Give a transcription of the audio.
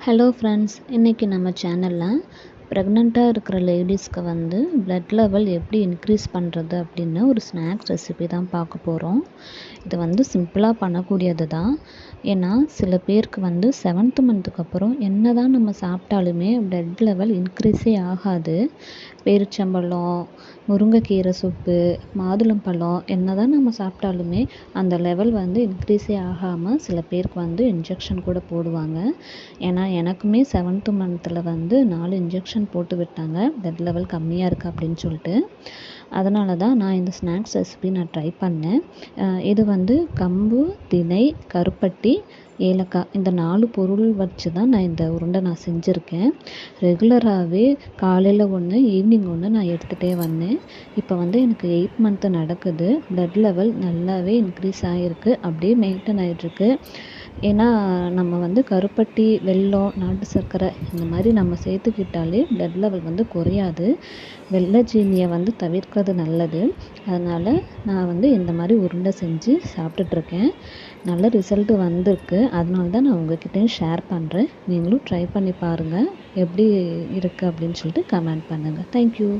Hello friends இன்றைக்கி நம்ம சேனலில் ப்ரெக்னெண்ட்டாக இருக்கிற லேடிஸ்க்கு வந்து ப்ளட் லெவல் எப்படி இன்க்ரீஸ் பண்ணுறது அப்படின்னு ஒரு ஸ்நாக்ஸ் ரெசிபி தான் பார்க்க போகிறோம் இது வந்து சிம்பிளாக பண்ணக்கூடியது தான் ஏன்னா சில பேருக்கு வந்து செவன்த் மந்த்துக்கு அப்புறம் என்ன தான் நம்ம சாப்பிட்டாலுமே ப்ளட் லெவல் இன்க்ரீஸே ஆகாது. பேரிச்சம்பழம் முருங்கைக்கீரை சூப்பு மாதுளம்பழம் என்ன தான் நம்ம சாப்பிட்டாலுமே அந்த லெவல் வந்து இன்க்ரீஸே ஆகாமல் சில பேருக்கு வந்து இன்ஜெக்ஷன் கூட போடுவாங்க. ஏன்னா எனக்குமே செவன்த்து மந்த்தில் வந்து நாலு இன்ஜெக்ஷன் போட்டு விட்டாங்க. ப்ளட் லெவல் கம்மியாக இருக்குது அப்படின்னு சொல்லிட்டு. அதனால தான் நான் இந்த ஸ்நாக்ஸ் ரெசிபி நான் ட்ரை பண்ணேன். இது வந்து கம்பு தினை கருப்பட்டி ஏலக்காய் இந்த நாலு பொருள் வச்சு தான் நான் இந்த உருண்டை நான் செஞ்சுருக்கேன். ரெகுலராகவே காலையில் ஒன்று ஈவினிங் ஒன்று நான் எடுத்துகிட்டே வந்தேன். இப்போ வந்து எனக்கு எயிட் மந்த்து நடக்குது. ப்ளட் லெவல் நல்லாவே இன்க்ரீஸ் ஆகிருக்கு அப்படியே மெயின்டைன் ஆகிட்ருக்கு ஏன்னா நம்ம வந்து கருப்பட்டி வெல்லம் நாட்டு சர்க்கரை இந்த மாதிரி நம்ம சேர்த்துக்கிட்டாலே ப்ளட் லெவல் வந்து குறையாது. வெள்ளை சீனியை வந்து தவிர்க்கிறது நல்லது. அதனால் நான் வந்து இந்த மாதிரி உருண்டை செஞ்சு சாப்பிட்டுட்ருக்கேன். நல்ல ரிசல்ட்டு வந்திருக்கு. அதனால தான் நான் உங்ககிட்டயும் ஷேர் பண்ணுறேன் நீங்களும் ட்ரை பண்ணி பாருங்கள் எப்படி இருக்குது அப்படின்னு சொல்லிட்டு கமெண்ட் பண்ணுங்கள் தேங்க்யூ